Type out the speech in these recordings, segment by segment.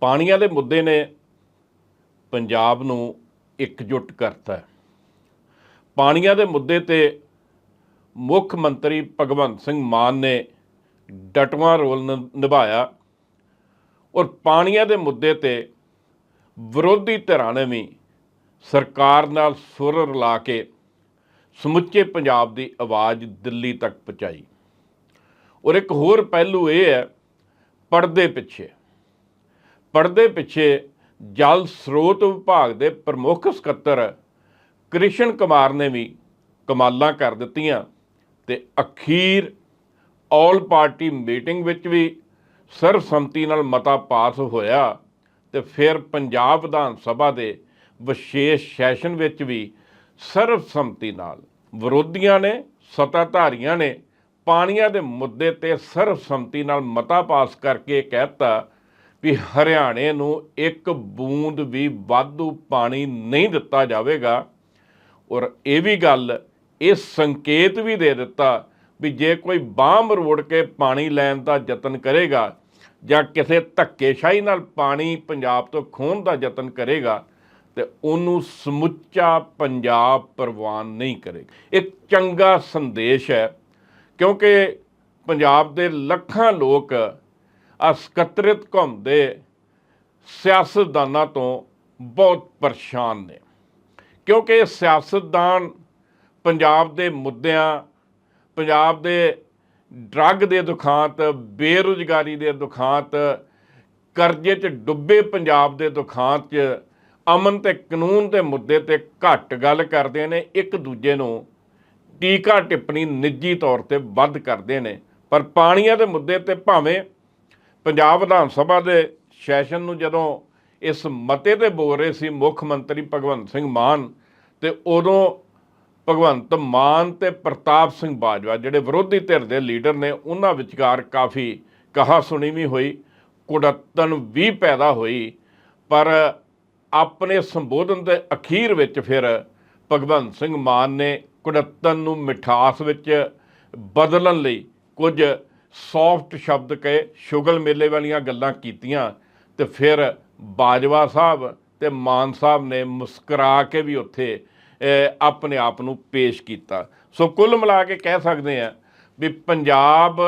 ਪਾਣੀਆਂ ਦੇ ਮੁੱਦੇ ਨੇ ਪੰਜਾਬ ਨੂੰ ਇਕਜੁੱਟ ਕਰਤਾ ਪਾਣੀਆਂ ਦੇ ਮੁੱਦੇ ਤੇ ਮੁੱਖ ਮੰਤਰੀ ਭਗਵੰਤ ਸਿੰਘ ਮਾਨ ਨੇ ਡਟਵਾਂ ਰੋਲ ਨ- ਨਿਭਾਇਆ ਔਰ ਪਾਣੀਆਂ ਦੇ ਮੁੱਦੇ ਤੇ ਵਿਰੋਧੀ ਧਿਰਾਂ ਨੇ ਵੀ ਸਰਕਾਰ ਨਾਲ ਸੁਰ ਰਲਾ ਕੇ ਸਮੁੱਚੇ ਪੰਜਾਬ ਦੀ ਆਵਾਜ਼ ਦਿੱਲੀ ਤੱਕ ਪਹੁੰਚਾਈ। ਔਰ ਇੱਕ ਹੋਰ ਪਹਿਲੂ ਇਹ ਹੈ, ਪਰਦੇ ਪਿੱਛੇ। ਪਰਦੇ ਪਿੱਛੇ ਜਲ ਸਰੋਤ ਵਿਭਾਗ ਦੇ ਪ੍ਰਮੁੱਖ ਸਕੱਤਰ ਕ੍ਰਿਸ਼ਨ ਕੁਮਾਰ ਨੇ ਵੀ ਕਮਾਲਾਂ ਕਰ ਦਿੱਤੀਆਂ ਤੇ ਅਖੀਰ ਆਲ ਪਾਰਟੀ ਮੀਟਿੰਗ ਵਿੱਚ ਵੀ ਸਰਬਸੰਮਤੀ ਨਾਲ ਮਤਾ ਪਾਸ ਹੋਇਆ ਤੇ ਫਿਰ ਪੰਜਾਬ ਵਿਧਾਨ ਸਭਾ ਦੇ ਵਿਸ਼ੇਸ਼ ਸੈਸ਼ਨ ਵਿੱਚ ਵੀ ਸਰਬਸੰਮਤੀ ਨਾਲ ਵਿਰੋਧੀਆਂ ਨੇ, ਸੱਤਾਧਾਰੀਆਂ ਨੇ ਪਾਣੀਆਂ ਦੇ ਮੁੱਦੇ ਤੇ ਸਰਬਸੰਮਤੀ ਨਾਲ ਮਤਾ ਪਾਸ ਕਰਕੇ ਕਹਿਤਾ ਵੀ ਹਰਿਆਣੇ ਨੂੰ ਇੱਕ ਬੂੰਦ ਵੀ ਵਾਧੂ ਪਾਣੀ ਨਹੀਂ ਦਿੱਤਾ ਜਾਵੇਗਾ। ਔਰ ਇਹ ਵੀ ਗੱਲ, ਇਹ ਸੰਕੇਤ ਵੀ ਦੇ ਦਿੱਤਾ ਵੀ ਜੇ ਕੋਈ ਬਾਂਹ ਮਰੋੜ ਕੇ ਪਾਣੀ ਲੈਣ ਦਾ ਯਤਨ ਕਰੇਗਾ ਜਾਂ ਕਿਸੇ ਧੱਕੇਸ਼ਾਹੀ ਨਾਲ ਪਾਣੀ ਪੰਜਾਬ ਤੋਂ ਖੋਹਣ ਦਾ ਯਤਨ ਕਰੇਗਾ, ਤੇ ਉਹਨੂੰ ਸਮੁੱਚਾ ਪੰਜਾਬ ਪ੍ਰਵਾਨ ਨਹੀਂ ਕਰੇਗਾ। ਇੱਕ ਚੰਗਾ ਸੰਦੇਸ਼ ਹੈ, ਕਿਉਂਕਿ ਪੰਜਾਬ ਦੇ ਲੱਖਾਂ ਲੋਕ ਅਸਕਤਰਿਤ ਘੁੰਮਦੇ ਸਿਆਸਤਦਾਨਾਂ ਤੋਂ ਬਹੁਤ ਪਰੇਸ਼ਾਨ ਨੇ। ਕਿਉਂਕਿ ਸਿਆਸਤਦਾਨ ਪੰਜਾਬ ਦੇ ਮੁੱਦਿਆਂ, ਪੰਜਾਬ ਦੇ ਡਰੱਗ ਦੇ ਦੁਖਾਂਤ, ਬੇਰੁਜ਼ਗਾਰੀ ਦੇ ਦੁਖਾਂਤ, ਕਰਜ਼ੇ 'ਚ ਡੁੱਬੇ ਪੰਜਾਬ ਦੇ ਦੁਖਾਂਤ 'ਚ ਅਮਨ ਤੇ ਕਾਨੂੰਨ ਦੇ ਮੁੱਦੇ ਤੇ ਘੱਟ ਗੱਲ ਕਰਦੇ ਨੇ, ਇੱਕ ਦੂਜੇ ਨੂੰ ਟੀਕਾ ਟਿੱਪਣੀ ਨਿੱਜੀ ਤੌਰ ਤੇ ਵੱਧ ਕਰਦੇ ਨੇ। ਪਰ ਪਾਣੀਆਂ ਦੇ ਮੁੱਦੇ ਤੇ ਭਾਵੇਂ ਪੰਜਾਬ ਵਿਧਾਨ ਸਭਾ ਦੇ ਸੈਸ਼ਨ ਨੂੰ ਜਦੋਂ ਇਸ ਮਤੇ ਤੇ ਬੋਲ ਰਹੇ ਸੀ ਮੁੱਖ ਮੰਤਰੀ ਭਗਵੰਤ ਸਿੰਘ ਮਾਨ ਤੇ ਉਦੋਂ ਭਗਵੰਤ ਮਾਨ ਤੇ ਪ੍ਰਤਾਪ ਸਿੰਘ ਬਾਜਵਾ ਜਿਹੜੇ ਵਿਰੋਧੀ ਧਿਰ ਦੇ ਲੀਡਰ ਨੇ, ਉਹਨਾਂ ਵਿਚਕਾਰ ਕਾਫੀ ਕਹਾ ਸੁਣੀ ਵੀ ਹੋਈ ਕੁੜੱਤਨ ਵੀ ਪੈਦਾ ਹੋਈ, ਪਰ ਆਪਣੇ ਸੰਬੋਧਨ ਦੇ ਅਖੀਰ ਵਿੱਚ ਫਿਰ ਭਗਵੰਤ ਸਿੰਘ ਮਾਨ ਨੇ ਕੁੜੱਤਨ ਨੂੰ ਮਿਠਾਸ ਵਿੱਚ ਬਦਲਣ ਲਈ ਕੁਝ ਸੌਫਟ ਸ਼ਬਦ ਕਹੇ ਸ਼ੁਗਲ ਮੇਲੇ ਵਾਲੀਆਂ ਗੱਲਾਂ ਕੀਤੀਆਂ ਤੇ ਫਿਰ ਬਾਜਵਾ ਸਾਹਿਬ ਤੇ ਮਾਨ ਸਾਹਿਬ ਨੇ ਮੁਸਕਰਾ ਕੇ ਵੀ ਉੱਥੇ ਆਪਣੇ ਆਪ ਨੂੰ ਪੇਸ਼ ਕੀਤਾ। ਸੋ ਕੁੱਲ ਮਿਲਾ ਕੇ ਕਹਿ ਸਕਦੇ ਆ ਵੀ ਪੰਜਾਬ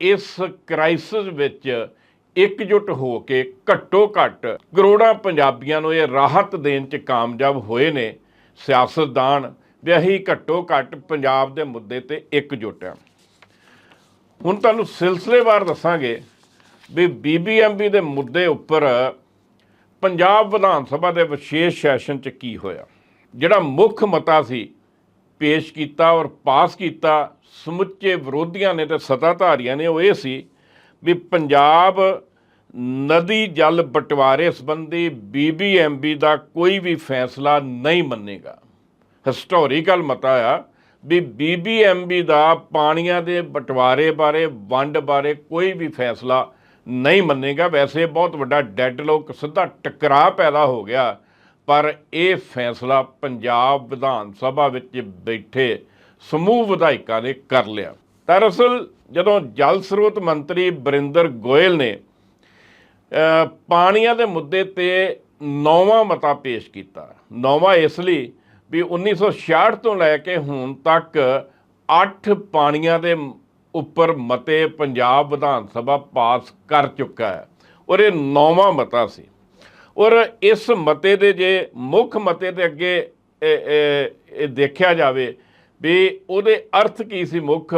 ਇਸ ਕ੍ਰਾਈਸਿਸ ਵਿੱਚ ਇਕਜੁੱਟ ਹੋ ਕੇ ਘੱਟੋ ਘੱਟ ਕਰੋੜਾਂ ਪੰਜਾਬੀਆਂ ਨੂੰ ਇਹ ਰਾਹਤ ਦੇਣ 'ਚ ਕਾਮਯਾਬ ਹੋਏ ਨੇ ਸਿਆਸਤਦਾਨ, ਵੀ ਅਸੀਂ ਘੱਟੋ ਘੱਟ ਪੰਜਾਬ ਦੇ ਮੁੱਦੇ ਤੇ ਇਕਜੁੱਟ ਆ ਹੁਣ ਤੁਹਾਨੂੰ ਸਿਲਸਿਲੇਵਾਰ ਦੱਸਾਂਗੇ ਵੀ ਬੀਬੀਐਮਬੀ ਦੇ ਮੁੱਦੇ ਉੱਪਰ ਪੰਜਾਬ ਵਿਧਾਨ ਸਭਾ ਦੇ ਵਿਸ਼ੇਸ਼ ਸੈਸ਼ਨ 'ਚ ਕੀ ਹੋਇਆ? ਜਿਹੜਾ ਮੁੱਖ ਮਤਾ ਸੀ, ਪੇਸ਼ ਕੀਤਾ ਔਰ ਪਾਸ ਕੀਤਾ, ਸਮੁੱਚੇ ਵਿਰੋਧੀਆਂ ਨੇ ਤੇ ਸੱਤਾਧਾਰੀਆਂ ਨੇ, ਉਹ ਇਹ ਸੀ ਵੀ ਪੰਜਾਬ ਨਦੀ ਜਲ ਬਟਵਾਰੇ ਸੰਬੰਧੀ ਬੀਬੀਐਮਬੀ ਦਾ ਕੋਈ ਵੀ ਫੈਸਲਾ ਨਹੀਂ ਮੰਨੇਗਾ। ਹਿਸਟੋਰੀਕਲ ਮਤਾ ਆ ਵੀ ਬੀਬੀਐਮਬੀ ਦਾ ਪਾਣੀਆਂ ਦੇ ਬਟਵਾਰੇ ਬਾਰੇ, ਵੰਡ ਬਾਰੇ ਕੋਈ ਵੀ ਫੈਸਲਾ ਨਹੀਂ ਮੰਨੇਗਾ। ਵੈਸੇ ਬਹੁਤ ਵੱਡਾ ਡੈਡਲੋਕ ਸਿੱਧਾ ਟਕਰਾਅ ਪੈਦਾ ਹੋ ਗਿਆ, ਪਰ ਇਹ ਫੈਸਲਾ ਪੰਜਾਬ ਵਿਧਾਨ ਸਭਾ ਵਿੱਚ ਬੈਠੇ ਸਮੂਹ ਵਿਧਾਇਕਾਂ ਨੇ ਕਰ ਲਿਆ। ਦਰਅਸਲ ਜਦੋਂ ਜਲ ਸਰੋਤ ਮੰਤਰੀ ਬਰਿੰਦਰ ਗੋਇਲ ਨੇ ਪਾਣੀਆਂ ਦੇ ਮੁੱਦੇ ਤੇ ਨੌਵਾਂ ਮਤਾ ਪੇਸ਼ ਕੀਤਾ, ਨੌਵਾਂ ਇਸ ਲਈ ਵੀ 1966 ਤੋਂ ਲੈ ਕੇ ਹੁਣ ਤੱਕ 8 ਪਾਣੀਆਂ ਦੇ ਉੱਪਰ ਮਤੇ ਪੰਜਾਬ ਵਿਧਾਨ ਸਭਾ ਪਾਸ ਕਰ ਚੁੱਕਾ ਹੈ। ਔਰ ਇਹ ਨੌਵਾਂ ਮਤਾ ਸੀ। ਔਰ ਇਸ ਮਤੇ ਦੇ ਜੇ ਮੁੱਖ ਮਤੇ ਦੇ ਅੱਗੇ ਇਹ- ਦੇਖਿਆ ਜਾਵੇ ਵੀ ਉਹਦੇ ਅਰਥ ਕੀ ਸੀ ਮੁੱਖ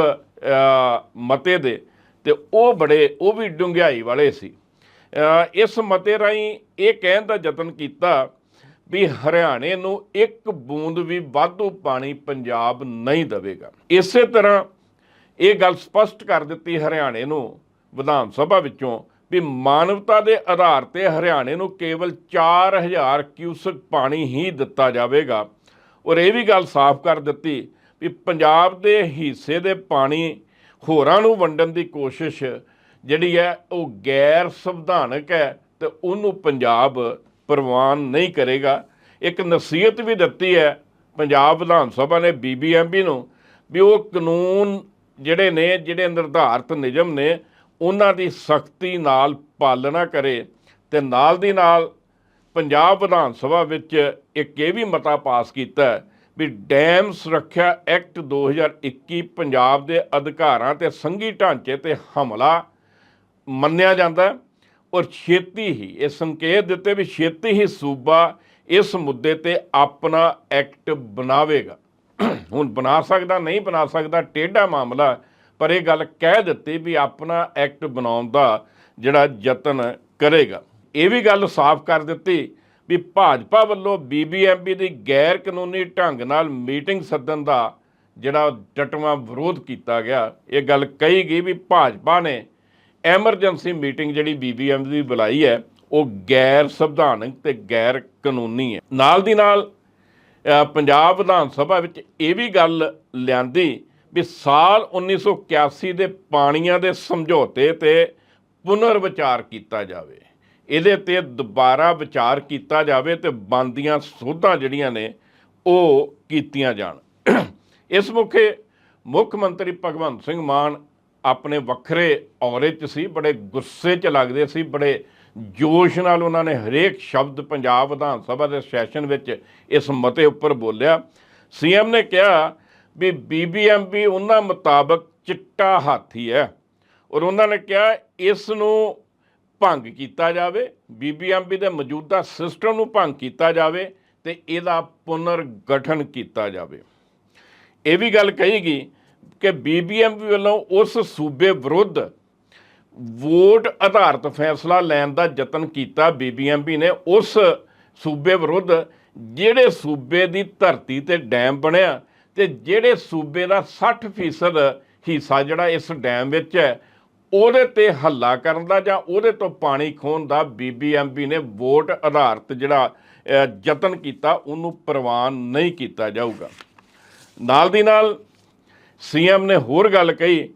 ਮਤੇ ਦੇ। ਤੇ ਉਹ ਬੜੇ, ਉਹ ਵੀ ਡੂੰਘਾਈ ਵਾਲੇ ਸੀ। ਇਸ ਮਤੇ ਰਾਹੀਂ ਇਹ ਕਹਿਣ ਦਾ ਯਤਨ ਕੀਤਾ ਵੀ ਹਰਿਆਣੇ ਨੂੰ ਇੱਕ ਬੂੰਦ ਵੀ ਵਾਧੂ ਪਾਣੀ ਪੰਜਾਬ ਨਹੀਂ ਦੇਵੇਗਾ। ਇਸੇ ਤਰ੍ਹਾਂ ਇਹ ਗੱਲ ਸਪਸ਼ਟ ਕਰ ਦਿੱਤੀ ਹਰਿਆਣੇ ਨੂੰ, ਵਿਧਾਨ ਸਭਾ ਵਿੱਚੋਂ, ਵੀ ਮਾਨਵਤਾ ਦੇ ਆਧਾਰ ਤੇ ਹਰਿਆਣੇ ਨੂੰ ਕੇਵਲ 4000 ਕਿਊਸਕ ਪਾਣੀ ਹੀ ਦਿੱਤਾ ਜਾਵੇਗਾ। ਔਰ ਇਹ ਵੀ ਗੱਲ ਸਾਫ਼ ਕਰ ਦਿੱਤੀ ਵੀ ਪੰਜਾਬ ਦੇ ਹਿੱਸੇ ਦੇ ਪਾਣੀ ਹੋਰਾਂ ਨੂੰ ਵੰਡਣ ਦੀ ਕੋਸ਼ਿਸ਼ ਜਿਹੜੀ ਹੈ ਉਹ ਗੈਰ ਸੰਵਿਧਾਨਕ ਹੈ ਤੇ ਉਹਨੂੰ ਪੰਜਾਬ ਪ੍ਰਵਾਨ ਨਹੀਂ ਕਰੇਗਾ। ਇੱਕ ਨਸੀਹਤ ਵੀ ਦਿੱਤੀ ਹੈ। ਪੰਜਾਬ ਵਿਧਾਨ ਸਭਾ ਨੇ ਬੀਬੀਐਮਬੀ ਨੂੰ ਵੀ ਉਹ ਕਾਨੂੰਨ ਜਿਹੜੇ ਨੇ, ਜਿਹੜੇ ਨਿਰਧਾਰਤ ਨਿਯਮ ਨੇ, ਉਹਨਾਂ ਦੀ ਸਖਤੀ ਨਾਲ ਪਾਲਣਾ ਕਰੇ ਤੇ ਨਾਲ ਦੀ ਨਾਲ ਪੰਜਾਬ ਵਿਧਾਨ ਸਭਾ ਵਿੱਚ ਇੱਕ ਇਹ ਵੀ ਮਤਾ ਪਾਸ ਕੀਤਾ ਵੀ ਡੈਮ ਸੁਰੱਖਿਆ ਐਕਟ 2021 ਪੰਜਾਬ ਦੇ ਅਧਿਕਾਰਾਂ ਤੇ ਸੰਘੀ ਢਾਂਚੇ ਤੇ ਹਮਲਾ ਮੰਨਿਆ ਜਾਂਦਾ ਔਰ ਛੇਤੀ ਹੀ, ਇਹ ਸੰਕੇਤ ਦਿੱਤੇ ਵੀ ਛੇਤੀ ਹੀ ਸੂਬਾ ਇਸ ਮੁੱਦੇ ਤੇ ਆਪਣਾ ਐਕਟ ਬਣਾਵੇਗਾ। ਹੁਣ ਬਣਾ ਸਕਦਾ, ਨਹੀਂ ਬਣਾ ਸਕਦਾ, ਟੇਢਾ ਮਾਮਲਾ, ਪਰ ਇਹ ਗੱਲ ਕਹਿ ਦਿੱਤੀ ਵੀ ਆਪਣਾ ਐਕਟ ਬਣਾਉਣ ਦਾ ਜਿਹੜਾ ਯਤਨ ਕਰੇਗਾ। ਇਹ ਵੀ ਗੱਲ ਸਾਫ਼ ਕਰ ਦਿੱਤੀ ਵੀ ਭਾਜਪਾ ਵੱਲੋਂ ਬੀਬੀਐਮਬੀ ਦੀ ਗੈਰ ਕਾਨੂੰਨੀ ਢੰਗ ਨਾਲ ਮੀਟਿੰਗ ਸੱਦਣ ਦਾ ਜਿਹੜਾ ਡਟਵਾਂ ਵਿਰੋਧ ਕੀਤਾ ਗਿਆ, ਇਹ ਗੱਲ ਕਹੀ ਗਈ ਵੀ ਭਾਜਪਾ ਨੇ ਐਮਰਜੈਂਸੀ ਮੀਟਿੰਗ ਜਿਹੜੀ ਬੀਬੀਐਮ ਦੀ ਬੁਲਾਈ ਹੈ, ਉਹ ਗੈਰ ਸੰਵਿਧਾਨਕ ਤੇ ਗੈਰ ਕਾਨੂੰਨੀ ਹੈ। ਨਾਲ ਦੀ ਨਾਲ ਪੰਜਾਬ ਵਿਧਾਨ ਸਭਾ ਵਿੱਚ ਇਹ ਵੀ ਗੱਲ ਲਿਆਂਦੀ ਵੀ ਸਾਲ 1981 ਦੇ ਪਾਣੀਆਂ ਦੇ ਸਮਝੌਤੇ ਤੇ ਪੁਨਰ ਵਿਚਾਰ ਕੀਤਾ ਜਾਵੇ। ਇਹਦੇ ਤੇ ਦੁਬਾਰਾ ਵਿਚਾਰ ਕੀਤਾ ਜਾਵੇ ਤੇ ਬੰਦੀਆਂ ਸੋਧਾਂ ਜਿਹੜੀਆਂ ਨੇ, ਉਹ ਕੀਤੀਆਂ ਜਾਣ। ਇਸ ਮੁਖੇ ਮੁੱਖ ਮੰਤਰੀ ਭਗਵੰਤ ਸਿੰਘ ਮਾਨ ਆਪਣੇ ਵੱਖਰੇ ਔਰੇ 'ਚ ਸੀ, ਬੜੇ ਗੁੱਸੇ 'ਚ ਲੱਗਦੇ ਸੀ, ਬੜੇ ਜੋਸ਼ ਨਾਲ ਉਹਨਾਂ ਨੇ ਹਰੇਕ ਸ਼ਬਦ ਪੰਜਾਬ ਵਿਧਾਨ ਸਭਾ ਦੇ ਸੈਸ਼ਨ ਵਿੱਚ ਇਸ ਮਤੇ ਉੱਪਰ ਬੋਲਿਆ। ਸੀਐਮ ਨੇ ਕਿਹਾ ਵੀ ਬੀਬੀਐਮਬੀ ਉਹਨਾਂ ਮੁਤਾਬਕ ਚਿੱਟਾ ਹਾਥੀ ਹੈ ਔਰ ਉਹਨਾਂ ਨੇ ਕਿਹਾ ਇਸ ਨੂੰ ਭੰਗ ਕੀਤਾ ਜਾਵੇ ਬੀਬੀਐਮਬੀ ਦੇ ਮੌਜੂਦਾ ਸਿਸਟਮ ਨੂੰ ਭੰਗ ਕੀਤਾ ਜਾਵੇ ਤੇ ਇਹਦਾ ਪੁਨਰਗਠਨ ਕੀਤਾ ਜਾਵੇ। ਇਹ ਵੀ ਗੱਲ ਕਹੀ ਗਈ ਕਿ ਬੀਬੀਐਮਬੀ ਵੱਲੋਂ ਉਸ ਸੂਬੇ ਵਿਰੁੱਧ ਵੋਟ ਆਧਾਰਿਤ ਫੈਸਲਾ ਲੈਣ ਦਾ ਯਤਨ ਕੀਤਾ ਬੀਬੀਐਮਬੀ ਨੇ। ਉਸ ਸੂਬੇ ਵਿਰੁੱਧ ਜਿਹੜੇ ਸੂਬੇ ਦੀ ਧਰਤੀ ਤੇ ਡੈਮ ਬਣਿਆ ਤੇ ਜਿਹੜੇ ਸੂਬੇ ਦਾ 60% ਹਿੱਸਾ ਜਿਹੜਾ ਇਸ ਡੈਮ ਵਿੱਚ ਹੈ, ਉਹਦੇ ਤੇ ਹੱਲਾ ਕਰਨ ਦਾ ਜਾਂ ਉਹਦੇ ਤੋਂ ਪਾਣੀ ਖੋਣ ਦਾ ਬੀਬੀਐਮਬੀ ਨੇ ਵੋਟ ਆਧਾਰਿਤ ਜਿਹੜਾ ਯਤਨ ਕੀਤਾ, ਉਹਨੂੰ ਪ੍ਰਵਾਨ ਨਹੀਂ ਕੀਤਾ ਜਾਊਗਾ। ਨਾਲ ਦੀ ਨਾਲ ਸੀਐਮ ਨੇ ਹੋਰ ਗੱਲ ਕਹੀ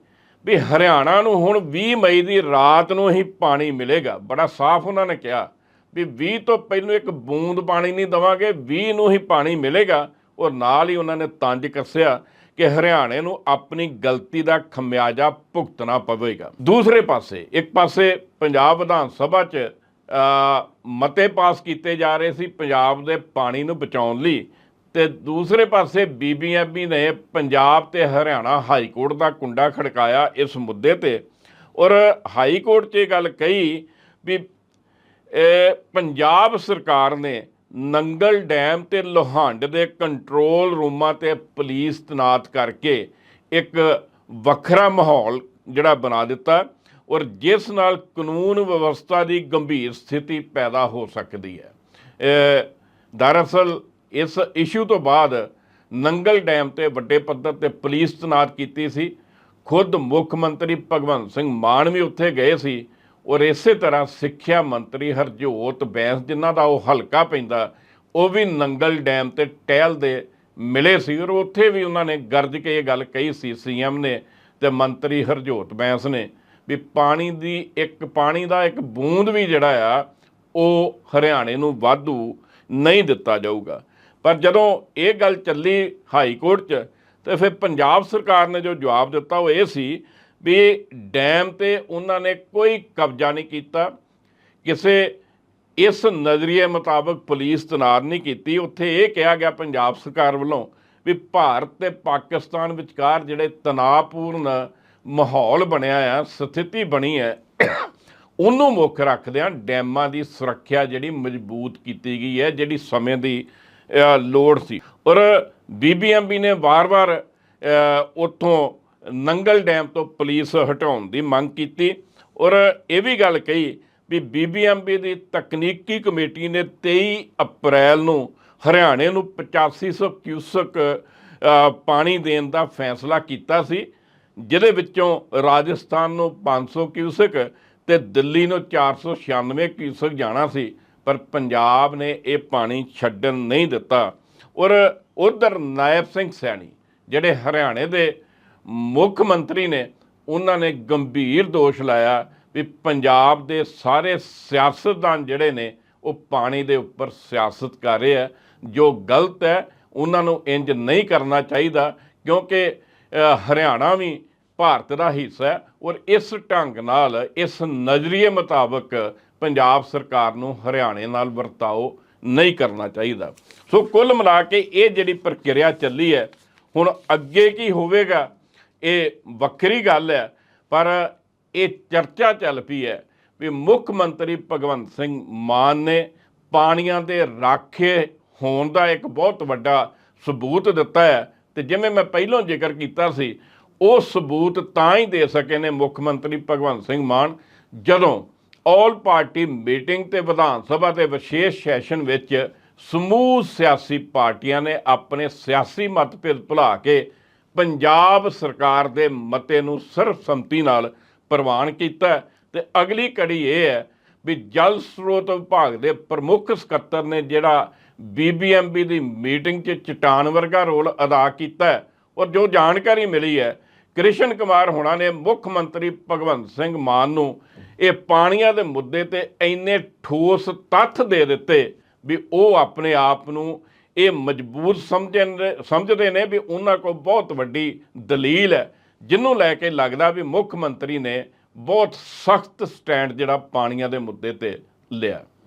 ਵੀ ਹਰਿਆਣਾ ਨੂੰ ਹੁਣ 20 ਮਈ ਦੀ ਰਾਤ ਨੂੰ ਹੀ ਪਾਣੀ ਮਿਲੇਗਾ। ਬੜਾ ਸਾਫ਼ ਉਹਨਾਂ ਨੇ ਕਿਹਾ ਵੀ 20 ਤੋਂ ਪਹਿਲਾਂ ਇੱਕ ਬੂੰਦ ਪਾਣੀ ਨਹੀਂ ਦਵਾਂਗੇ 20 ਨੂੰ ਹੀ ਪਾਣੀ ਮਿਲੇਗਾ। ਔਰ ਨਾਲ ਹੀ ਉਹਨਾਂ ਨੇ ਤੰਜ ਕੱਸਿਆ ਕਿ ਹਰਿਆਣੇ ਨੂੰ ਆਪਣੀ ਗਲਤੀ ਦਾ ਖਮਿਆਜਾ ਭੁਗਤਣਾ ਪਵੇਗਾ। ਦੂਸਰੇ ਪਾਸੇ, ਇੱਕ ਪਾਸੇ ਪੰਜਾਬ ਵਿਧਾਨ ਸਭਾ 'ਚ ਮਤੇ ਪਾਸ ਕੀਤੇ ਜਾ ਰਹੇ ਸੀ ਪੰਜਾਬ ਦੇ ਪਾਣੀ ਨੂੰ ਬਚਾਉਣ ਲਈ। ਤੇ ਦੂਸਰੇ ਪਾਸੇ ਬੀਬੀਐਮਬੀ ਨੇ ਪੰਜਾਬ ਤੇ ਹਰਿਆਣਾ ਹਾਈ ਕੋਰਟ ਦਾ ਕੁੰਡਾ ਖੜਕਾਇਆ ਇਸ ਮੁੱਦੇ ਤੇ। ਔਰ ਹਾਈ ਕੋਰਟ 'ਚ ਇਹ ਗੱਲ ਕਹੀ ਵੀ ਪੰਜਾਬ ਸਰਕਾਰ ਨੇ ਨੰਗਲ ਡੈਮ ਤੇ ਲੋਹਾਂਡ ਦੇ ਕੰਟਰੋਲ ਰੂਮਾਂ ਤੇ ਪੁਲਿਸ ਤਨਾਤ ਕਰਕੇ ਇੱਕ ਵੱਖਰਾ ਮਾਹੌਲ ਜਿਹੜਾ ਬਣਾ ਦਿੱਤਾ ਔਰ ਜਿਸ ਨਾਲ ਕਾਨੂੰਨ ਵਿਵਸਥਾ ਦੀ ਗੰਭੀਰ ਸਥਿਤੀ ਪੈਦਾ ਹੋ ਸਕਦੀ ਹੈ। ਦਰਅਸਲ ਇਸ ਇਸ਼ੂ ਤੋਂ ਬਾਅਦ ਨੰਗਲ ਡੈਮ ਤੇ ਵੱਡੇ ਪੱਧਰ ਤੇ ਪੁਲਿਸ ਤਨਾਤ ਕੀਤੀ ਸੀ। ਖੁਦ ਮੁੱਖ ਮੰਤਰੀ ਭਗਵੰਤ ਸਿੰਘ ਮਾਨ ਵੀ ਉੱਥੇ ਗਏ ਸੀ ਔਰ ਇਸੇ ਤਰ੍ਹਾਂ ਸਿੱਖਿਆ ਮੰਤਰੀ ਹਰਜੋਤ ਬੈਂਸ ਜਿਨ੍ਹਾਂ ਦਾ ਉਹ ਹਲਕਾ ਪੈਂਦਾ, ਉਹ ਵੀ ਨੰਗਲ ਡੈਮ ਤੇ ਟਹਿਲ ਦੇ ਮਿਲੇ ਸੀ ਔਰ ਉੱਥੇ ਵੀ ਉਹਨਾਂ ਨੇ ਗਰਜ ਕੇ ਇਹ ਗੱਲ ਕਹੀ ਸੀ ਸੀਐਮ ਨੇ ਤੇ ਮੰਤਰੀ ਹਰਜੋਤ ਬੈਂਸ ਨੇ ਵੀ ਪਾਣੀ ਦੀ ਇੱਕ, ਪਾਣੀ ਦਾ ਇੱਕ ਬੂੰਦ ਵੀ ਜਿਹੜਾ ਆ, ਉਹ ਹਰਿਆਣੇ ਨੂੰ ਵਾਧੂ ਨਹੀਂ ਦਿੱਤਾ ਜਾਊਗਾ। ਪਰ ਜਦੋਂ ਇਹ ਗੱਲ ਚੱਲੀ ਹਾਈ ਕੋਰਟ 'ਚ, ਤੇ ਫਿਰ ਪੰਜਾਬ ਸਰਕਾਰ ਨੇ ਜੋ ਜਵਾਬ ਦਿੱਤਾ ਉਹ ਇਹ ਸੀ ਵੀ ਡੈਮ ਤੇ ਉਹਨਾਂ ਨੇ ਕੋਈ ਕਬਜ਼ਾ ਨਹੀਂ ਕੀਤਾ, ਕਿਸੇ ਇਸ ਨਜ਼ਰੀਏ ਮੁਤਾਬਕ ਪੁਲਿਸ ਤਨਾਤ ਨਹੀਂ ਕੀਤੀ। ਉੱਥੇ ਇਹ ਕਿਹਾ ਗਿਆ ਪੰਜਾਬ ਸਰਕਾਰ ਵੱਲੋਂ ਵੀ ਭਾਰਤ ਤੇ ਪਾਕਿਸਤਾਨ ਵਿਚਕਾਰ ਜਿਹੜੇ ਤਣਾਅਪੂਰਨ ਮਾਹੌਲ ਬਣਿਆ ਆ, ਸਥਿਤੀ ਬਣੀ ਹੈ, ਉਹਨੂੰ ਮੁੱਖ ਰੱਖਦਿਆਂ ਡੈਮਾਂ ਦੀ ਸੁਰੱਖਿਆ ਜਿਹੜੀ ਮਜ਼ਬੂਤ ਕੀਤੀ ਗਈ ਹੈ, ਜਿਹੜੀ ਸਮੇਂ ਦੀ ਲੋੜ ਸੀ। ਔਰ ਬੀਬੀਐਮਬੀ ਨੇ ਵਾਰ-ਵਾਰ ਉੱਥੋਂ ਨੰਗਲ ਡੈਮ ਤੋਂ ਪੁਲਿਸ ਹਟਾਉਣ ਦੀ ਮੰਗ ਕੀਤੀ। ਔਰ ਇਹ ਵੀ ਗੱਲ ਕਹੀ ਵੀ ਬੀਬੀਐਮਬੀ ਦੀ ਤਕਨੀਕੀ ਕਮੇਟੀ ਨੇ 23 ਅਪ੍ਰੈਲ ਨੂੰ ਹਰਿਆਣੇ ਨੂੰ 8500 ਕਿਊਸਕ ਪਾਣੀ ਦੇਣ ਦਾ ਫੈਸਲਾ ਕੀਤਾ ਸੀ, ਜਿਹਦੇ ਵਿੱਚੋਂ ਰਾਜਸਥਾਨ ਨੂੰ 500 ਕਿਊਸਕ ਤੇ ਦਿੱਲੀ ਨੂੰ 496 ਕਿਊਸਕ ਜਾਣਾ ਸੀ। ਪਰ ਪੰਜਾਬ ਨੇ ਇਹ ਪਾਣੀ ਛੱਡਣ ਨਹੀਂ ਦਿੱਤਾ। ਔਰ ਉਧਰ ਨਾਇਬ ਸਿੰਘ ਸੈਣੀ, ਜਿਹੜੇ ਹਰਿਆਣੇ ਦੇ ਮੁੱਖ ਮੰਤਰੀ ਨੇ, ਉਹਨਾਂ ਨੇ ਗੰਭੀਰ ਦੋਸ਼ ਲਾਇਆ ਵੀ ਪੰਜਾਬ ਦੇ ਸਾਰੇ ਸਿਆਸਤਦਾਨ ਜਿਹੜੇ ਨੇ, ਉਹ ਪਾਣੀ ਦੇ ਉੱਪਰ ਸਿਆਸਤ ਕਰ ਰਹੇ ਆ। ਜੋ ਗਲਤ ਹੈ, ਉਹਨਾਂ ਨੂੰ ਇੰਜ ਨਹੀਂ ਕਰਨਾ ਚਾਹੀਦਾ, ਕਿਉਂਕਿ ਹਰਿਆਣਾ ਵੀ ਭਾਰਤ ਦਾ ਹਿੱਸਾ ਹੈ ਔਰ ਇਸ ਢੰਗ ਨਾਲ, ਇਸ ਨਜ਼ਰੀਏ ਮੁਤਾਬਕ ਪੰਜਾਬ ਸਰਕਾਰ ਨੂੰ ਹਰਿਆਣੇ ਨਾਲ ਵਰਤਾਓ ਨਹੀਂ ਕਰਨਾ ਚਾਹੀਦਾ। ਸੋ ਕੁੱਲ ਮਿਲਾ ਕੇ ਇਹ ਜਿਹੜੀ ਪ੍ਰਕਿਰਿਆ ਚੱਲੀ ਹੈ, ਹੁਣ ਅੱਗੇ ਕੀ ਹੋਵੇਗਾ, ਇਹ ਵੱਖਰੀ ਗੱਲ ਹੈ, ਪਰ ਇਹ ਚਰਚਾ ਚੱਲ ਪਈ ਹੈ ਵੀ ਮੁੱਖ ਮੰਤਰੀ ਭਗਵੰਤ ਸਿੰਘ ਮਾਨ ਨੇ ਪਾਣੀਆਂ ਦੇ ਰਾਖੇ ਹੋਣ ਦਾ ਇੱਕ ਬਹੁਤ ਵੱਡਾ ਸਬੂਤ ਦਿੱਤਾ ਹੈ ਤੇ ਜਿਵੇਂ ਮੈਂ ਪਹਿਲਾਂ ਜ਼ਿਕਰ ਕੀਤਾ ਸੀ, ਉਹ ਸਬੂਤ ਤਾਂ ਹੀ ਦੇ ਸਕੇ ਨੇ ਮੁੱਖ ਮੰਤਰੀ ਭਗਵੰਤ ਸਿੰਘ ਮਾਨ ਜਦੋਂ ਆਲ ਪਾਰਟੀ ਮੀਟਿੰਗ ਤੇ ਵਿਧਾਨ ਸਭਾ ਦੇ ਵਿਸ਼ੇਸ਼ ਸੈਸ਼ਨ ਵਿੱਚ ਸਮੂਹ ਸਿਆਸੀ ਪਾਰਟੀਆਂ ਨੇ ਆਪਣੇ ਸਿਆਸੀ ਮਤਭੇਦ ਭੁਲਾ ਕੇ ਪੰਜਾਬ ਸਰਕਾਰ ਦੇ ਮਤੇ ਨੂੰ ਸਰਬਸੰਮਤੀ ਨਾਲ ਪ੍ਰਵਾਨ ਕੀਤਾ ਹੈ। ਤੇ ਅਗਲੀ ਕੜੀ ਇਹ ਹੈ ਵੀ ਜਲ ਸਰੋਤ ਵਿਭਾਗ ਦੇ ਪ੍ਰਮੁੱਖ ਸਕੱਤਰ ਨੇ ਜਿਹੜਾ ਬੀਬੀਐਮਬੀ ਦੀ ਮੀਟਿੰਗ 'ਚ ਚਟਾਨ ਵਰਗਾ ਰੋਲ ਅਦਾ ਕੀਤਾ ਔਰ ਜੋ ਜਾਣਕਾਰੀ ਮਿਲੀ ਹੈ, ਕ੍ਰਿਸ਼ਨ ਕੁਮਾਰ ਹੋਣਾ ਨੇ ਮੁੱਖ ਮੰਤਰੀ ਭਗਵੰਤ ਸਿੰਘ ਮਾਨ ਨੂੰ ਇਹ ਪਾਣੀਆਂ ਦੇ ਮੁੱਦੇ ਤੇ ਇੰਨੇ ਠੋਸ ਤੱਥ ਦੇ ਦਿੱਤੇ ਵੀ ਉਹ ਆਪਣੇ ਆਪ ਨੂੰ ਇਹ ਮਜਬੂਰ ਸਮਝਣ ਸਮਝਦੇ ਨੇ ਵੀ ਉਹਨਾਂ ਕੋਲ ਬਹੁਤ ਵੱਡੀ ਦਲੀਲ ਹੈ ਜਿਹਨੂੰ ਲੈ ਕੇ ਲੱਗਦਾ ਵੀ ਮੁੱਖ ਮੰਤਰੀ ਨੇ ਬਹੁਤ ਸਖਤ ਸਟੈਂਡ ਜਿਹੜਾ ਪਾਣੀਆਂ ਦੇ ਮੁੱਦੇ ਤੇ ਲਿਆ।